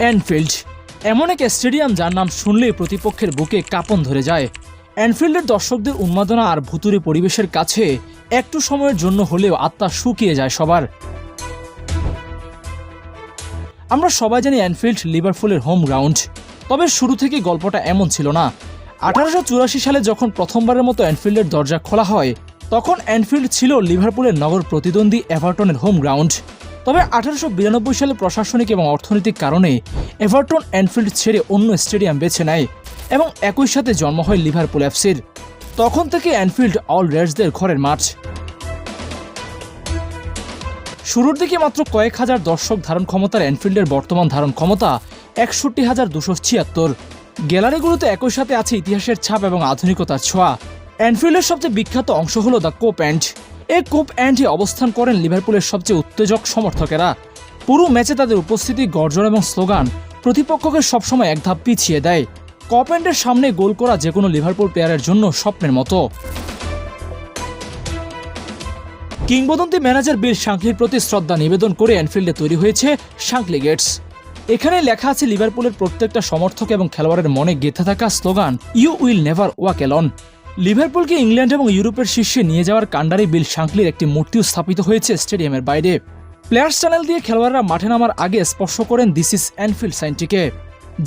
Anfield এমন এক stadium যার নাম শুনলেই প্রতিপক্ষের বুকে কাঁপন ধরে যায়। অ্যানফিল্ডের দর্শকদের উন্মাদনা আর ভুতুরে পরিবেশের কাছে একটু সময়ের জন্য হলেও আত্মা শুকিয়ে যায় সবার। আমরা সবাই জানি অ্যানফিল্ড লিভারপুলের হোম গ্রাউন্ড তবে শুরু থেকে গল্পটা এমন ছিল না। আঠারোশো চুরাশি সালে যখন প্রথমবারের মতো অ্যানফিল্ডের দরজা খোলা হয়, তখন অ্যানফিল্ড ছিল লিভারপুলের নগর প্রতিদ্বন্দ্বী এভারটনের হোম গ্রাউন্ড তবে আঠারোশো বিরানব্বই সালে প্রশাসনিক এবং অর্থনৈতিক কারণে এভারটন অ্যানফিল্ড ছেড়ে অন্য স্টেডিয়াম বেছে নেয় এবং একই সাথে জন্ম হয় লিভারপুল এফসির। তখন থেকে অ্যানফিল্ড অল রেডসদের ঘরের মাঠ। শুরুর দিকে মাত্র কয়েক হাজার দর্শক ধারণ ক্ষমতার এনফিল্ডের বর্তমান ধারণ ক্ষমতা একষট্টি হাজার দুশো ছিয়াত্তর। গ্যালারিগুলোতে একই সাথে আছে ইতিহাসের ছাপ এবং আধুনিকতার ছোঁয়া। এনফিল্ডের সবচেয়ে বিখ্যাত অংশ হলো দ্য কোপ এই কোপ অ্যান্ডে অবস্থান করেন লিভারপুলের সবচেয়ে উত্তেজক সমর্থকেরা। পুরো ম্যাচে তাদের উপস্থিতি, গর্জন এবং স্লোগান প্রতিপক্ষকে সবসময় এক ধাপ পিছিয়ে দেয়। কপ অ্যান্ডের সামনে গোল করা যে কোনো লিভারপুল প্লেয়ারের জন্য স্বপ্নের মতো। কিংবদন্তি ম্যানেজার বিল শাঙ্কলির প্রতি শ্রদ্ধা নিবেদন করে অ্যানফিল্ডে তৈরি হয়েছে শাঙ্কলি গেটস। এখানে লেখা আছে, লিভারপুলের প্রত্যেকটা সমর্থক এবং খেলোয়াড়ের মনে গেঁথে থাকা slogan you will never walk alone লিভারপুলকে England এবং ইউরোপের শীর্ষে নিয়ে যাওয়ার কাণ্ডারে বিল শাঙ্কলির একটি মূর্তিও স্থাপিত হয়েছে স্টেডিয়ামের বাইরে। প্লেয়ার্স চ্যানেল দিয়ে খেলোয়াড়রা মাঠে নামার আগে স্পর্শ করেন দিস ইস অ্যানফিল্ড সাইনটিকে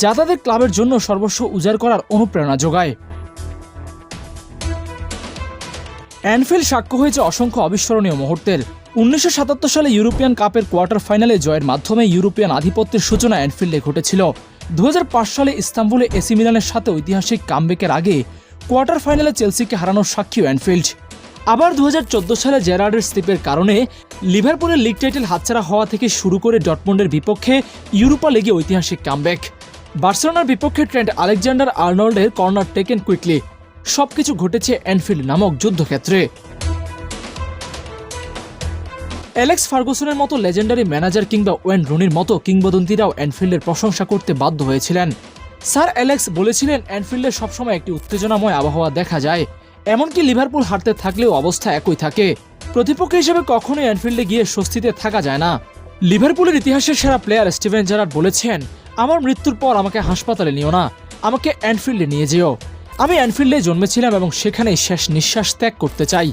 যা তাদের ক্লাবের জন্য সর্বস্ব উজাড় করার অনুপ্রেরণা যোগায়। অ্যানফিল্ড সাক্ষ্য হয়েছে অসংখ্য অবিস্মরণীয় মুহূর্তের। উনিশশো সাতাত্তর সালে ইউরোপিয়ান কাপের কোয়ার্টার ফাইনালে জয়ের মাধ্যমে ইউরোপিয়ান আধিপত্যের সূচনা অ্যানফিল্ডে ঘটেছিল। দু হাজার পাঁচ সালে ইস্তাম্বুলে এসি মিলানের সাথে ঐতিহাসিক কামবেকের আগে কোয়ার্টার ফাইনালে চেলসিকে হারানোর সাক্ষী অ্যানফিল্ড। আবার দু হাজার চোদ্দ সালে জেরার্ডের স্লিপের কারণে লিভারপুলের লিগ টাইটেল হাতছাড়া হওয়া থেকে শুরু করে ডটমন্ডের বিপক্ষে ইউরোপা লিগে ঐতিহাসিক কামব্যাক। বার্সেলোনার বিপক্ষে ট্রেন্ট আলেকজান্ডার আর্নল্ডের কর্নার টেকেন কুইকলি। সবকিছু ঘটেছে অ্যানফিল্ড নামক যুদ্ধক্ষেত্রে। অ্যালেক্স ফার্গুসনের মতো লেজেন্ডারি ম্যানেজার কিংবা ওয়েন রুনির মতো কিংবদন্তিরাও অ্যানফিল্ডের প্রশংসা করতে বাধ্য হয়েছিলেন। স্যার অ্যালেক্স বলেছিলেন অ্যানফিল্ডে সবসময় একটি উত্তেজনাময় আবহাওয়া দেখা যায়। এমনকি লিভারপুল হারতে থাকলেও অবস্থা একই থাকে। প্রতিপক্ষ হিসেবে কখনোই অ্যানফিল্ডে গিয়ে স্বস্তিতে থাকা যায় না। লিভারপুলের ইতিহাসের সেরা প্লেয়ার স্টিভেন জারার্ড বলেছেন, আমার মৃত্যুর পর আমাকে হাসপাতালে নিও না, আমাকে অ্যানফিল্ডে নিয়ে যেও। আমি অ্যানফিল্ডে জন্মেছিলাম এবং সেখানেই শেষ নিঃশ্বাস ত্যাগ করতে চাই।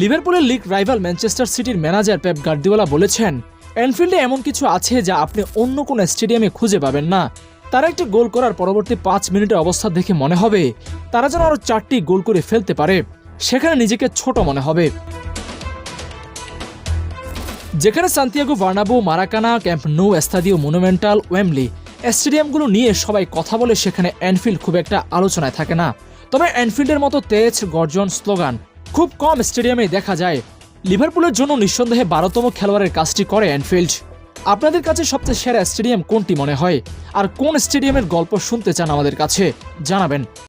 লিভারপুলের লিগ রাইভাল ম্যানচেস্টার সিটির ম্যানেজার পেপ গার্দিওয়ালা বলেছেন অ্যানফিল্ডে এমন কিছু আছে যা আপনি অন্য কোনো স্টেডিয়ামে খুঁজে পাবেন না। তারা একটি গোল করার পরবর্তী পাঁচ মিনিটের অবস্থা দেখে মনে হবে। তারা যেন আরও চারটি গোল করে ফেলতে পারে। সেখানে নিজেকে ছোট মনে হবে। যেখানে Santiago Bernabeu Maracana, Camp Nou Estadio Monumental, Wembley স্টেডিয়ামগুলো নিয়ে সবাই কথা বলে সেখানে অ্যানফিল্ড খুব একটা আলোচনায় থাকে না। তবে অ্যানফিল্ডের মতো তেজ, গর্জন, স্লোগান খুব কম স্টেডিয়ামে দেখা যায়। লিভারপুলের জন্য নিঃসন্দেহে বারোতম খেলোয়াড়ের কাজটি করে অ্যানফিল্ড। আপনাদের কাছে সবচেয়ে সেরা স্টেডিয়াম কোনটি মনে হয়? আর কোন স্টেডিয়ামের গল্প শুনতে চান আমাদের কাছে? জানাবেন।